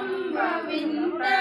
Brahma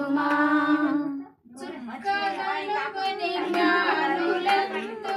సందసముందుమా చుక్కగనుకొని జ్ఞానులంతో